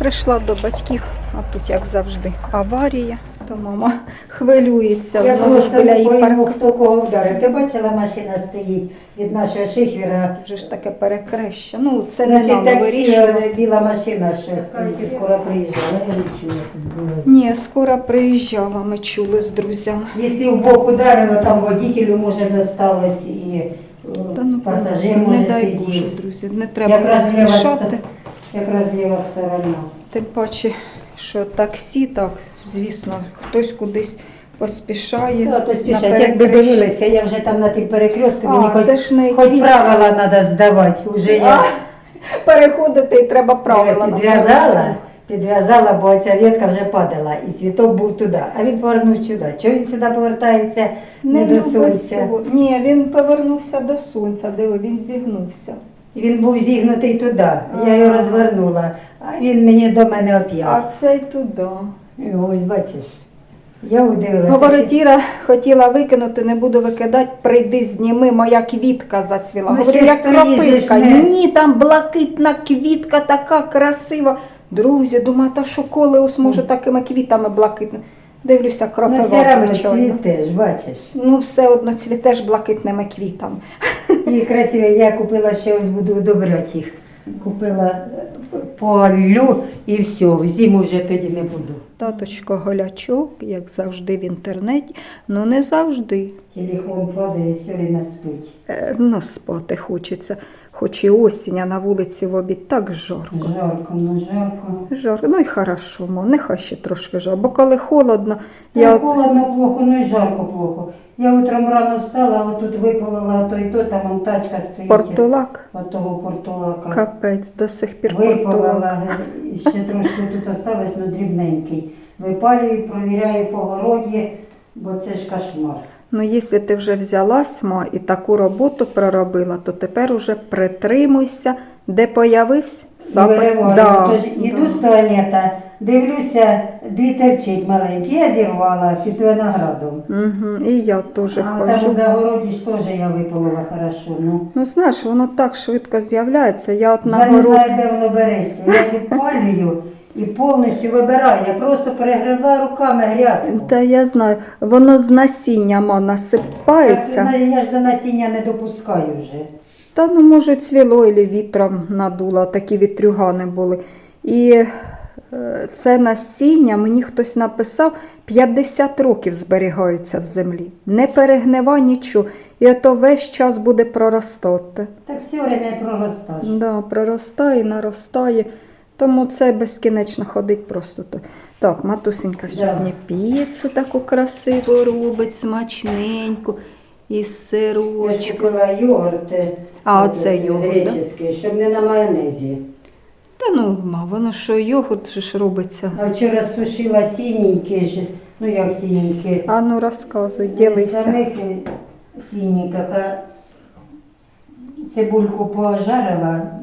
Прийшла до батьків, а тут, як завжди, аварія, то мама хвилюється. Я Знову ж біля її пойму, парк. хто кого вдарив. Ти бачила, машина стоїть від нашого шихвера. Вже ж таке перекреща. Ну, це не нам е, біла машина, що стоїть, скоро приїжджала. Я не. Ні, скоро приїжджала, ми чули з друзями. Якщо в бок ударило, там водителю може досталось і е, Та ну, пасажир не може дай сидіти. Боже, друзі, не треба Якраз поспішати. ст- якраз ліва сторона. Тим паче, що таксі, так, звісно, хтось кудись поспішає. Ну, то спішать, якби дивилися, я вже там на тим перекрестку, мені хоч, це ж не хоч правила треба здавати. Уже я Переходити і треба правила. підв'язала, підв'язала, бо ця ветка вже падала, і цвіток був туди. А він повернув сюди. Чого він сюди повертається? Не, до любить сонця. цього. Ні, він повернувся до сонця, диви, він зігнувся. Він був зігнутий туди. Я його розвернула, а він мені до мене А оп'яв. цей туди. І Ось бачиш. Я удивилася. Говорить, Іра хотіла викинути, не буду викидати, прийди, зніми, моя квітка зацвіла. Ну, Говорю, як же кропивка. не- Ні, там блакитна квітка, така красива. Друзі, думаю, та що колеус може такими квітами блакитними. Дивлюся, Ну, кропива, все одно звичайно. цвітеш, бачиш. Ну, все одно цвітеш блакитними квітами. І красиво, я купила ще ось буду удобряти їх. Купила е, полю і все, в зиму вже тоді не буду. Таточка голячок, як завжди в інтернеті, ну не завжди. Телефон падає, все время спить. Е, Ну, спати хочеться. Хоч і осінь, а на вулиці в обід так жарко. Жарко, ну жарко. Жарко, ну і хорошо, мо, нехай ще трошки жарко. Бо коли холодно, Я я холодно плохо, ну і жарко плохо. Я утром рано встала, а отут випалила то і то, там вон тачка стоїть. портулак, От того портулака. капець, до сих пір портулак. Випалила, і ще трошки тут осталось, ну дрібненький. Випалюю, провіряю по городі, бо це ж кошмар. Ну, якщо ти вже взялась, ма, і таку роботу проробила, то тепер уже притримуйся, де появився. Вириваю. Да, Тож іду з туалета, дивлюся, дві терчить маленькі. Я зірвала під виноградом. Угу, і я теж А там хожу. у загороді ж теж я випалила хорошо. Ну. Ну, знаєш, воно так швидко з'являється. Я от на Я не город знаю, де воно береться. Я підпалюю і повністю вибираю. Я просто перегризла руками грядку. Та я знаю, воно з насіння ма, Так, насипається. знаю, я ж до насіння не допускаю вже. Та ну, може, цвіло і вітром надуло, такі вітрюгани були. І е, це насіння, мені хтось написав, 50 років зберігається в землі. Не перегнива нічого. І ото весь час буде проростати. Так все время проростаєш. Да, проростає, наростає. Тому це безкінечно ходить просто. то. Так, матусенька сьогодні піцу таку красиву робить, смачненьку, із Я сирочком. купила йогурт. е, А, е, оце йогурт, да? Греческий, щоб не на майонезі. Та ну, ма, воно що йогурт же ж робиться. А вчора стушила сіненькі, ж, ну як сіненькі. А ну розказуй, ділися. Самих е, сіненьких, цибульку пожарила,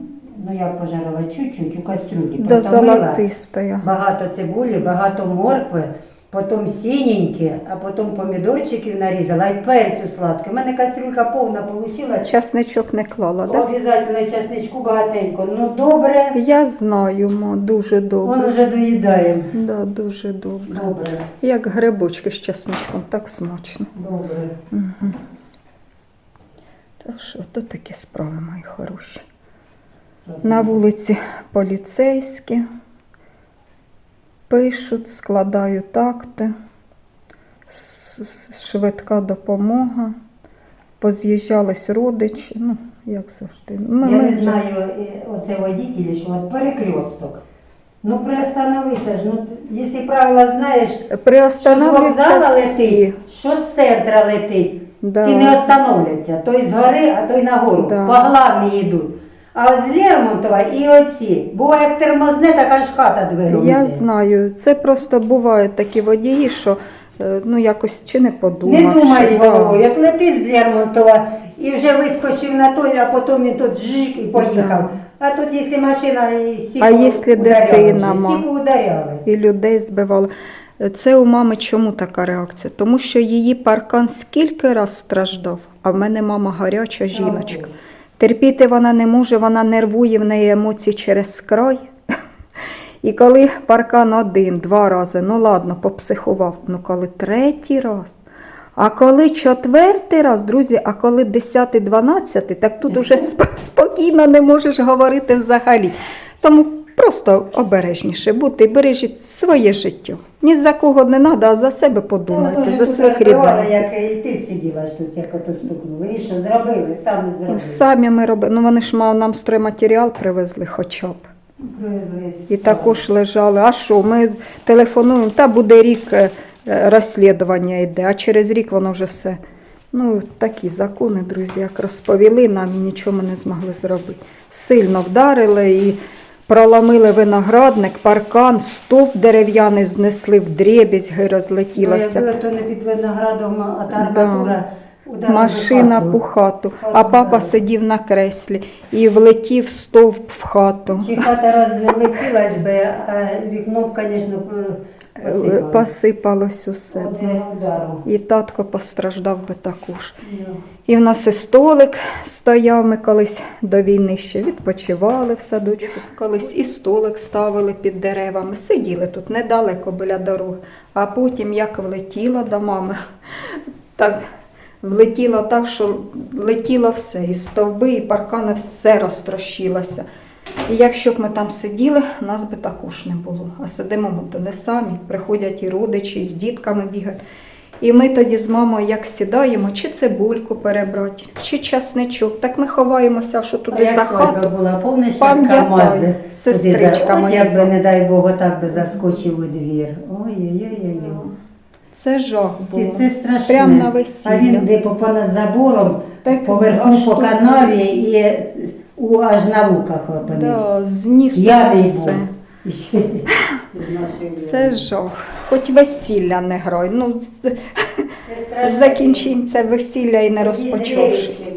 ну як пожарила, чуть-чуть у кастрюлі. До золотистої. Багато цибулі, багато моркви, потім сіненькі, а потім помідорчиків нарізала і перцю сладку. У мене кастрюлька повна вийшла. Часничок не клала, так? Обов'язково часничку багатенько. Ну добре, Я знаю, мо, дуже він добре. вже доїдає. Да, дуже добре. Добре, Як грибочки з часничком, так смачно. добре. Угу. Так що, то такі справи, мої хороші. На вулиці поліцейські пишуть, складають акти, с- с- швидка допомога, поз'їжджались родичі, ну, як завжди. Ми, Я ми не вже- знаю, е, оце водителі, що от перекресток. Ну приостановися ж, ну якщо правила знаєш, що з вокзала всі. летить, що з центра летить, Да. ті не остановляться. Той згори, а той нагору. Да. По главні йдуть. А от з Лермонтова і оці. Буває, як термозне, така ж хата двері. Я знаю, це просто бувають такі водії, що е, ну якось чи не Не подумав. думай головою, як летить з Лермонтова і вже вискочив на той, а потім він тут жик і поїхав. А тут, якщо машина і сіку А якщо дитина, вже, ма? сіку ударяли. і людей збивали. Це у мами чому така реакція? Тому що її паркан скільки раз страждав, а в мене мама гаряча жіночка. Терпіти вона не може, вона нервує в неї емоції через край. І коли паркан один, два рази, ну ладно, попсихував. Ну коли третій раз. А коли четвертий раз, друзі, а коли десятий, дванадцятий, так тут уже сп- спокійно не можеш говорити взагалі. Тому просто обережніше бути і бережіть своє життя. Ні за кого не треба, а за себе подумайте, за своїх рідних. як і ти сиділа ж тут, як ото стукнули. І що зробили, самі зробили. Самі ми робили. Ну вони ж мав нам стройматеріал привезли хоча б. Привезли. І також лежали. А що, ми телефонуємо, та буде рік е, розслідування йде, а через рік воно вже все. Ну, такі закони, друзі, як розповіли нам і нічого ми не змогли зробити. Сильно вдарили і проламили виноградник, паркан, стовп дерев'яний знесли в дребізги, розлетілася. розлетілося. Якби то не під виноградом, а та арматура ударила Машина по хату, а папа сидів на креслі і влетів стовп в хату. Чи хата розлетілась би, а вікно звісно, посипалось. Посипалось усе. І татко постраждав би також. Ну. І в нас і столик стояв, ми колись до війни ще відпочивали в садочку. Колись і столик ставили під деревами, сиділи тут недалеко біля дороги. А потім як влетіла до мами, так влетіло так, що летіло все. І стовби, і паркани, все розтрощилося. І якщо б ми там сиділи, нас би також не було. А сидимо ми то не самі, приходять і родичі, і з дітками бігають. І ми тоді з мамою як сідаємо, чи цибульку перебрати, чи часничок. Так ми ховаємося, що туди за хату. була, помниш, як сестричка моя Якби, не дай Бог, так би заскочив у двір. Ой-ой-ой. Це жах було. це страшне. Прям на А він де по понад забором, поверху по канаві і у, аж на луках опинився. Да, зніс туди все. був. Це жах. Хоч весілля не грай. Ну, з- Це весілля і не розпочавшись.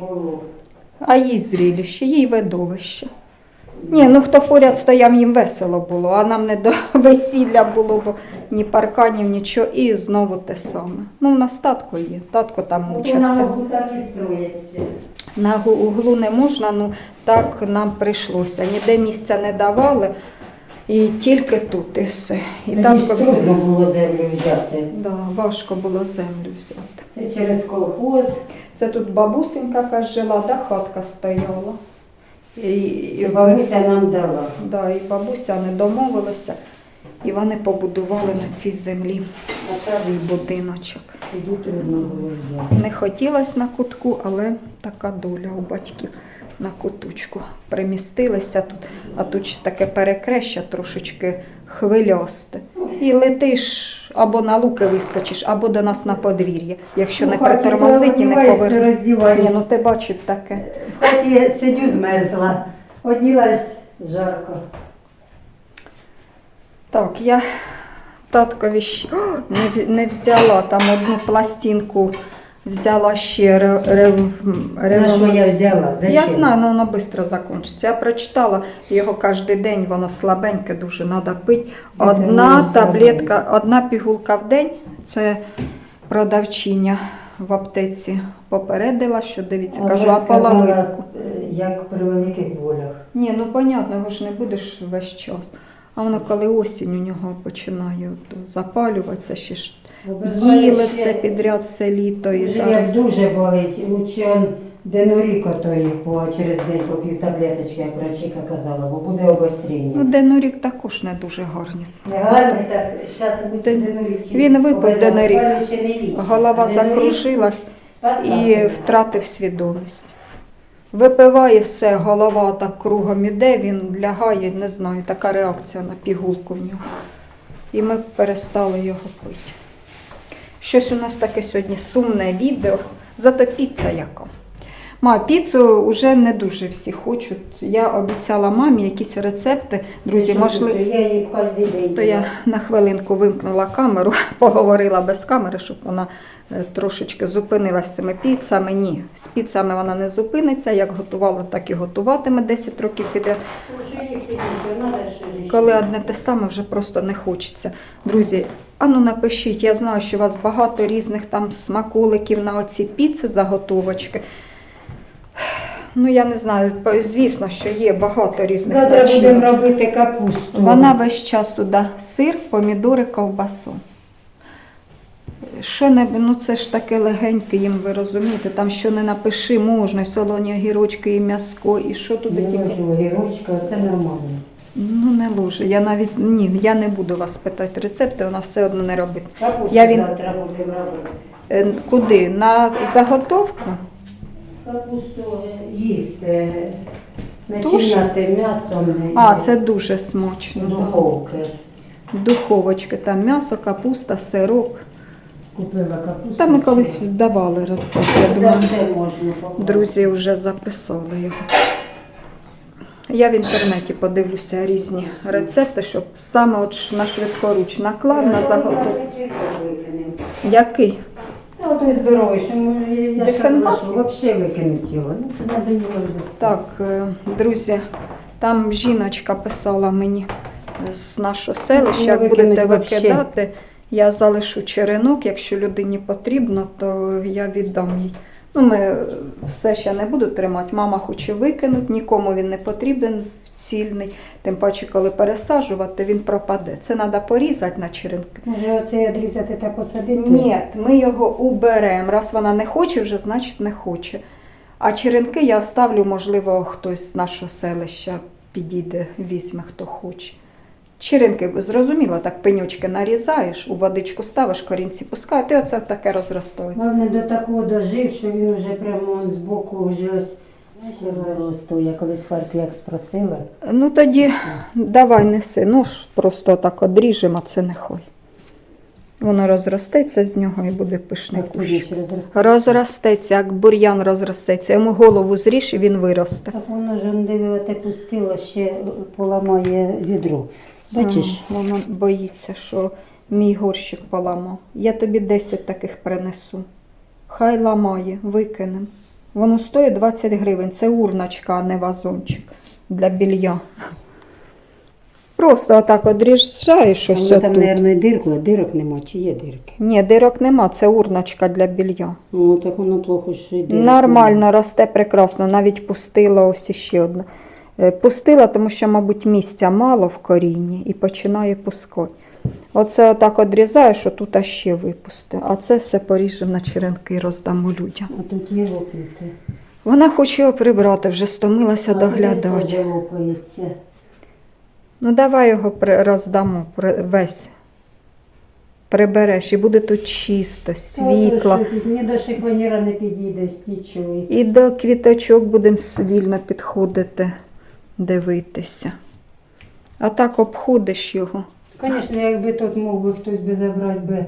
А їй зріліще, їй видовище. Ні, ну хто поряд стояв, їм весело було, а нам не до весілля було, бо ні парканів, нічого, і знову те саме. Ну, в нас татко є, татко там мучився. углу так і строїться. На углу не можна, ну так нам прийшлося. Ніде місця не давали, і тільки тут, і все. І Мені татко ж трудно було землю взяти. Да, важко було землю взяти. Це через колхоз. Це тут бабусенька якась жила, да, хатка стояла. І, і, І бабуся нам дала. Да, і бабуся не домовилися, і вони побудували на цій землі свій будиночок. Не хотілося на кутку, але така доля у батьків на куточку. Примістилися тут, а тут ще таке перекреща трошечки хвилясте. І летиш або на луки вискочиш, або до нас на подвір'я, якщо не Ну, хаті притормозить і не повернеш. ну ти бачив таке. В хаті сидю змерзла. Оділась жарко. Так, я таткові щ- О, не, не взяла там одну пластинку, взяла ще ре, ре, На що я взяла? Зачем? Я знаю, але воно швидко закінчиться. Я прочитала його кожен день, воно слабеньке, дуже треба пити. Одна таблетка, одна пігулка в день це продавчиня в аптеці попередила, що дивіться, А кажу, а половинку. е, Як при великих болях. Ні, ну понятно, його ж не будеш весь час. А воно коли осінь у нього починає запалюватися, ще ж їли все підряд, все літо і Вже як дуже болить, лучше он денуріко тої по через день по пів таблеточки, як врачиха казала, бо буде Ну, обостріння. Денорік також не дуже гарний. Не гарний, так зараз Ден- денурік. він випив денурік. Денурік. Голова закружилась і втратив свідомість. Випиває все, голова так кругом іде, він лягає, не знаю, така реакція на пігулку в нього. І ми перестали його пити. Щось у нас таке сьогодні сумне відео, зато піца. Ма, піцу вже не дуже всі хочуть. Я обіцяла мамі якісь рецепти. Друзі, можливо, Я її кожен день. то я на хвилинку вимкнула камеру, поговорила без камери, щоб вона е, трошечки зупинилася з цими піцами. Ні, з піцами вона не зупиниться. Як готувала, так і готуватиме 10 років підряд. Коли одне те саме вже просто не хочеться. Друзі, ану напишіть, я знаю, що у вас багато різних там смаколиків на оці піци, заготовочки. Ну, я не знаю, звісно, що є багато різних Завтра начинок. будемо робити капусту. Вона весь час туди сир, помідори, ковбасу. Що не, ну це ж таке легеньке їм, ви розумієте, там що не напиши, можна, і солоні огірочки, і м'яско, і що туди Не тільки. огірочка, це нормально. Ну не луже. Я навіть ні, я не буду вас питати рецепти, вона все одно не робить. Капусту Я він- завтра будемо робити. Е, Куди? На заготовку? Капусту їсти, Туш? начиняти м'ясом. е, А, це дуже смачно. духовки. Духовочки, там м'ясо, капуста, сирок. Купила капусту. Та ми колись давали рецепт. Я думаю, можна друзі вже записали його. Я в інтернеті подивлюся різні рецепти, щоб саме от на швидкоруч наклав на заготовку. Який? Ну, той здоровий, що ми, я- ж казала, що взагалі викинуть його. Ну, це треба його вже. Так, е, друзі, там жіночка писала мені з нашого селища, Ну, як викинуть будете вообще. викидати, я залишу черенок, якщо людині потрібно, то я віддам їй. Ну, ми е, все ще не буду тримати. Мама хоче викинути, нікому він не потрібен цільний. Тим паче, коли пересаджувати, він пропаде. Це треба порізати на черенки. Може оце відрізати та посадити? Ні, ми його уберемо. Раз вона не хоче, вже значить не хоче. А черенки я ставлю, можливо, хтось з нашого селища підійде, візьме, хто хоче. Черенки, зрозуміло, так пенючки нарізаєш, у водичку ставиш, корінці пускають, і оце таке розростається. Головне до такого дожив, що він вже прямо он збоку вже ось Я колись в як спросила. Ну тоді давай неси, ну ж просто так одріжемо, а це нехай. Воно розростеться з нього і буде пишний кущ. через. Розростеться, як бур'ян розростеться. Йому голову зріж і він виросте. Так воно ж он диви, пустило, ще поламає відро. Бачиш? Ага, Вона боїться, що мій горщик поламав. Я тобі 10 таких принесу. Хай ламає, викинем. Воно стоїть 20 гривень. Це урночка, а не вазончик для білья. Просто отак одріжджаєш ось Воно там, отут. мабуть, дирку, а дирок нема, чи є дирки? Ні, дирок нема, це урночка для білья. О, так воно плохо що йде. Нормально росте прекрасно, навіть пустила ось іще одна. Е, Пустила, тому що, мабуть, місця мало в корінні і починає пускати. Оце отак одрізаєш, отут аж ще випусти. А це все поріжемо на черенки і роздамо людям. А тут є лопнути. Вона хоче його прибрати, вже стомилася доглядати. лопається. Ну давай його роздамо весь. Прибереш і буде тут чисто, світло. Ні до шифоніра не підійдеш, нічого. І до квіточок будемо вільно підходити, дивитися. А так обходиш його. Звісно, якби тут мог би хтось би забрати би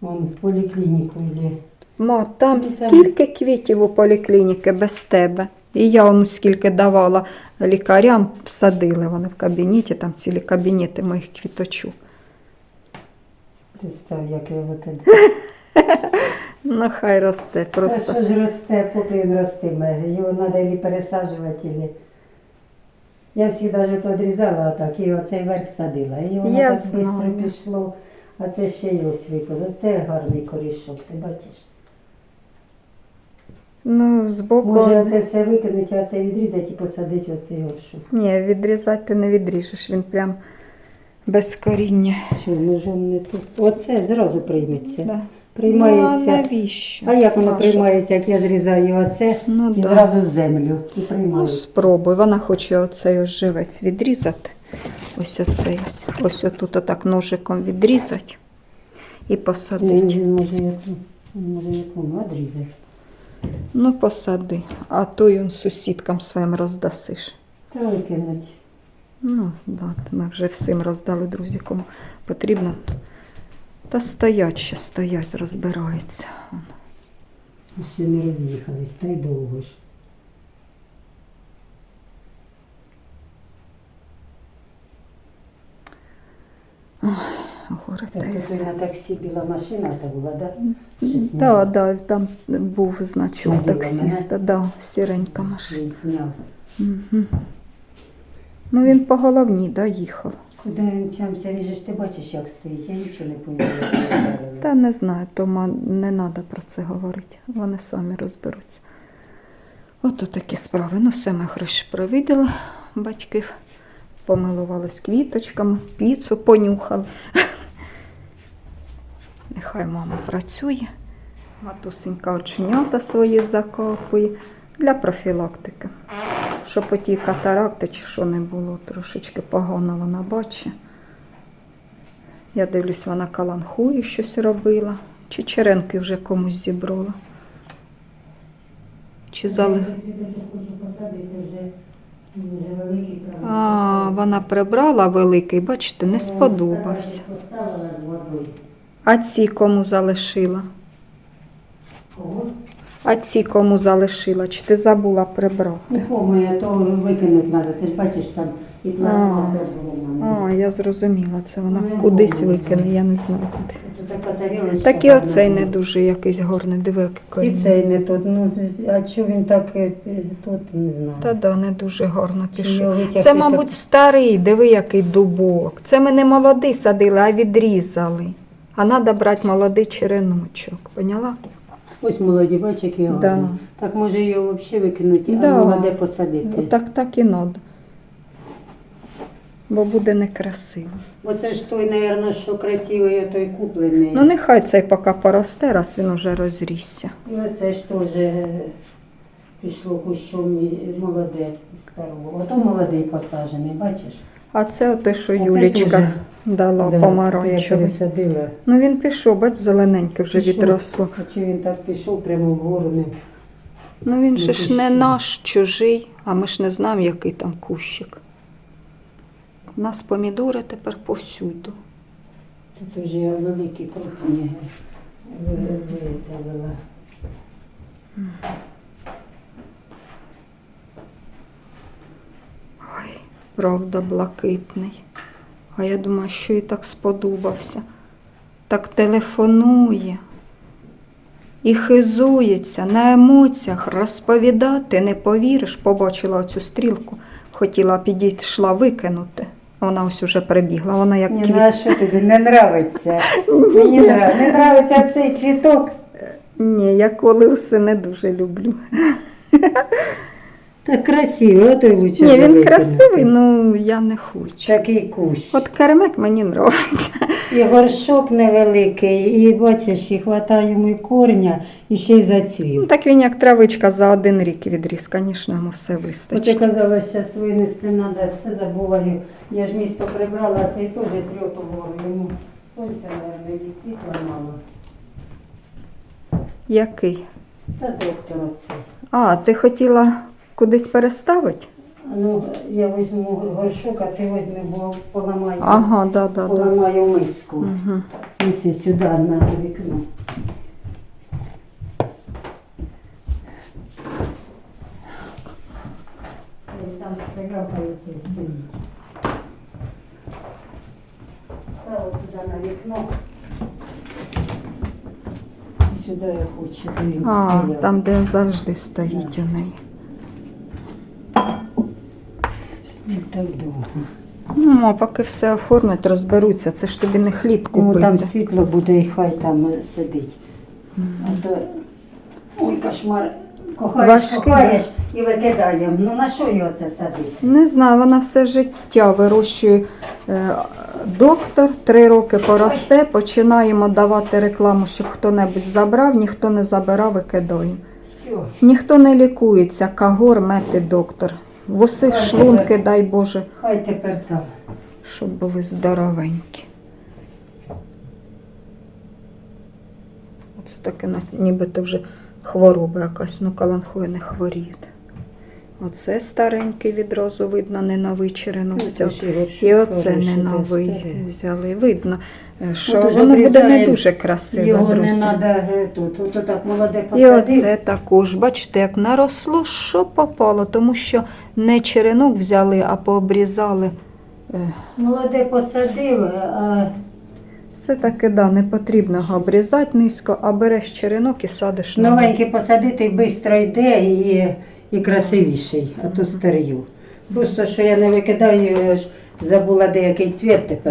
вон, в поліклініку. Или... Ма, там Ну, там- скільки квітів у поліклініки без тебе. І я воно скільки давала лікарям, садили вони в кабінеті, там цілі кабінети моїх квіточок. Представ, як я викидаю. Ну, хай росте Та що ж росте, поки він ростиме. Його треба і пересаджувати. Я всі навіть відрізала отак, і оцей верх садила. І воно Я так знаю. швидко пішло. А це ще й ось випало. Це гарний корішок, ти бачиш. Ну, збоку. Може це все викинути, а це відрізати і посадити оцей горшок. Ні, відрізати ти не відріжеш, він прям без коріння. Що, ножом не тут? Оце зразу прийметься. Да. Приймається. Ну, а навіщо? А як воно приймається, як я зрізаю оце Ну, і да. зразу в землю і Ну, спробуй. Вона хоче оцей живець відрізати. Ось оцей ось. Отут отак ножиком відрізати і посадити. він може він якому одрізати. Ну, посади. А то й сусідкам своїм роздасиш. Та викинуть. Ну, да, ми вже всім роздали, друзі, кому потрібно. Та стоять ще, стоять, розбираються. Ще не роз'їхались, та й довго ж. Горе та Так, й все. на таксі біла машина та була? Щось Да, да, там був значок Наділа таксиста, да, сіренька машина. Він зняв. Угу. Ну він по головні, да, їхав. Куди він? Він же ж ти бачиш, як стоїть. Я нічого не поняла. Та не знаю, Тома, не треба про це говорити. Вони самі розберуться. Ото такі справи. Ну, все ми гроші провиділи батьків, помилувались квіточками, піцу понюхали. Нехай мама працює. Матусенька оченята свої закопує для профілактики. Щоб по тій катаракти чи що не було, трошечки погано вона бачить. Я дивлюсь, вона каланхує щось робила, чи черенки вже комусь зібрала. Чи зали... А, вона прибрала великий, бачите, не сподобався. А ці кому залишила? Кого? А ці кому залишила? Чи ти забула Ну, прибрати? помию, то викинути треба. Ти ж бачиш там і пластмаса. А, я зрозуміла, це вона Ну, я кудись викине, я не знаю куди. Так і оцей не дуже якийсь горний, диви, який. І цей не тут. Ну, а чого він так е, тут, не знаю. Та да, не дуже гарно Чи пішов. витягти, Це, мабуть, старий, диви, який дубок. Це ми не молодий садили, а відрізали. А треба брати молодий череночок. Поняла? Ось молоді, бачиш, які Да. Так може його взагалі викинути, Да. а молоде посадити. Ну, Так, так і треба. Бо буде некрасиво. Бо це ж той, мабуть, що красивий, а той куплений. Ну, нехай цей поки поросте, раз він уже розрісся. І оце ж теж е, пішло кущом і молоде старого. Ото молодий посаджений, бачиш? А це те, що А Юлічка. Дала Да, помаранчевий. Я пересадила. Ну він пішов, бач, зелененьке вже Пішов. відросло. А чи він так пішов прямо вгору? Не... Ну він же ж не наш, чужий, а ми ж не знаємо, який там кущик. У нас помідори тепер повсюду. Тут вже великі крупні ви- Ой, правда, блакитний. А я думаю, що і так сподобався. Так телефонує і хизується на емоціях, розповідати не повіриш. Побачила оцю стрілку, хотіла підійшла викинути. Вона ось уже прибігла. Вона як Ні, квіт. ну а що тобі не нравиться? Мені нрав... не нравиться цей цвіток. Ні, я колиуси не дуже люблю. Так красивий, ото й лучше. Ні, він красивий, ну я не хочу. Такий кущ. От кермек мені подобається. І горшок невеликий, і бачиш, і хватає йому і корня, і ще й Ну, так він як травичка за один рік відріс, звісно, йому все вистачить. казала, що винести треба, все забуваю. Я ж місто прибрала, а цей теж трьот угору. Йому сонця, мабуть, і світла мало. Який? Та доктор оце. А, ти хотіла кудись переставити? Ну, я візьму горшок, а ти візьми, бо поламаю, Ага, да, да, да. поламаю миску. Угу. Неси сюди на вікно. Там оце стоїть. Стало туди на вікно. І Сюди я хочу. А, там, де завжди стоїть у неї. Так довго. Ну, а поки все оформлять, розберуться. Це ж тобі не хліб Йому купити. там світло буде і хай там е, сидить. А то, ой, кошмар. Кохаєш, Важкий, кохаєш і викидаємо. Ну на що його це садити? Не знаю, вона все життя вирощує е, доктор, три роки поросте, починаємо давати рекламу, щоб хто-небудь забрав, ніхто не забирав, викидаємо. Все. Ніхто не лікується, кагор, мети доктор. Вуси, шлунки, дай Боже, Хай тепер там. щоб були здоровенькі. Оце таке нібито вже хвороба якась, ну каланхує не хворіє. Оце старенький відразу видно, не новий черенок Ну, взяв. І оце не новий старий. взяли. Видно, е, що От воно буде не дуже красиво. Його не треба тут. Ото так молоде І оце також, бачите, як наросло, що попало, тому що не черенок взяли, а пообрізали. Е, Молоде посадив, а Все таки, да, не потрібно його обрізати низько, а береш черенок і садиш новенький посадити швидко йде і, і красивіший, а то старію. Просто що я не викидаю, я ж забула деякий цвіт тепер.